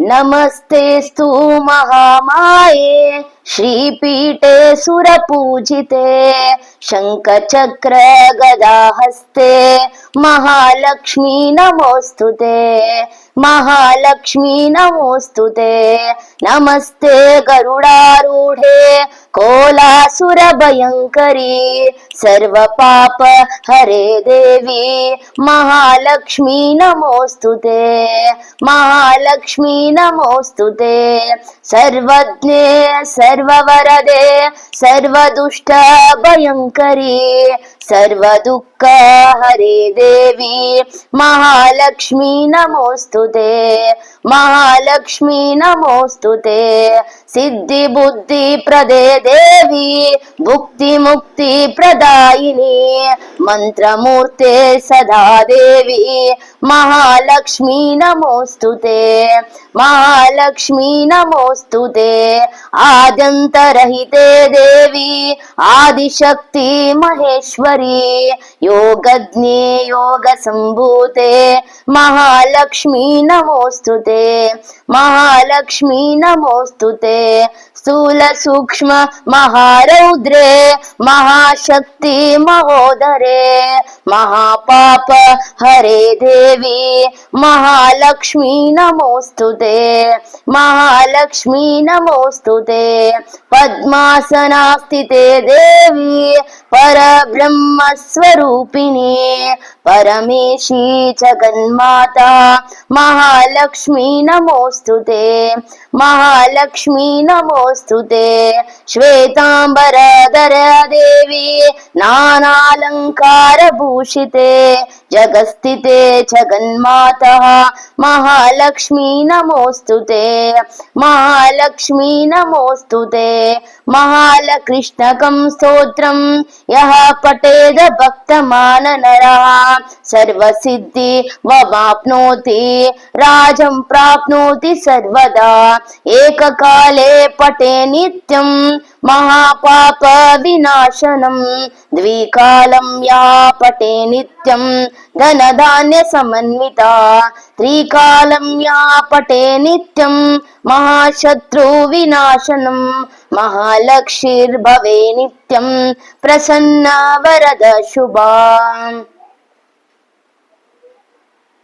नमस्ते स्तु महामाये। श्रीपीठे सुरपूजिते, शङ्खचक्र गदाहस्ते, महालक्ष्मी नमोऽस्तु ते, महालक्ष्मी नमोऽस्तु ते। नमस्ते गरुडारूढे, कोलासुरभयङ्करी, सर्वपाप हरे देवी, महालक्ष्मी नमोऽस्तु ते, महालक्ष्मी नमोऽस्तु ते। सर्वज्ञे सर्ववरदे सर्वदुष्टभयङ्करी सर्वदुःख हरे देवी महालक्ष्मी नमोऽस्तु ते महालक्ष्मी नमोऽस्तु ते सिद्धिबुद्धिप्रदे देवी भुक्तिमुक्तिप्रदायिनी मन्त्रमूर्ते सदा देवी महालक्ष्मी नमोऽस्तु ते మహాలక్ష్మీ నమోస్తుతే ఆద్యంతరహితే దేవి ఆదిశక్తి మహేశ్వరి యోగజ్ఞే యోగ సంభూతే మహాలక్ష్మీ నమోస్తుతే మహాలక్ష్మీ నమోస్తుతే స్థూల సూక్ష్మ మహారౌద్రే మహాశక్తి మహోదరే మహాపాప దేవి మహాలక్ష్మీ నమోస్తు మహాలక్ష్మీ నమోస్తు పద్మాసనాస్తి దేవి పరబ్రహ్మస్వరూపిణి పరమేశీ జగన్మాత మహాలక్ష్మీ నమోస్తు మహాలక్ష్మీ నమోస్తు శ్వేతాంబరధర దేవి. नमोऽस्तु ते महालक्ष्मी नमोऽस्तु ते श्वेताम्बरधर देवी नानालङ्कारभूषिते जगस्थिते जगन्मातः महालक्ष्मी नमोऽस्तु ते महालक्ष्मी नमोऽस्तु ते महालकृष्णकं स्तोत्रं यः पठेद भक्तमाननरः सर्वसिद्धि वमाप्नोति राजं प्राप्नोति सर्वदा एककाले पठे नित्यं महापाप विनाशनं द्विकालं या पठे नित्यं धनधान्यसमन्विता त्रिकालं या पठे नित्यं महाशत्रुविनाशनं महालक्ष्मीर्भवे नित्यं प्रसन्ना वरद शुभा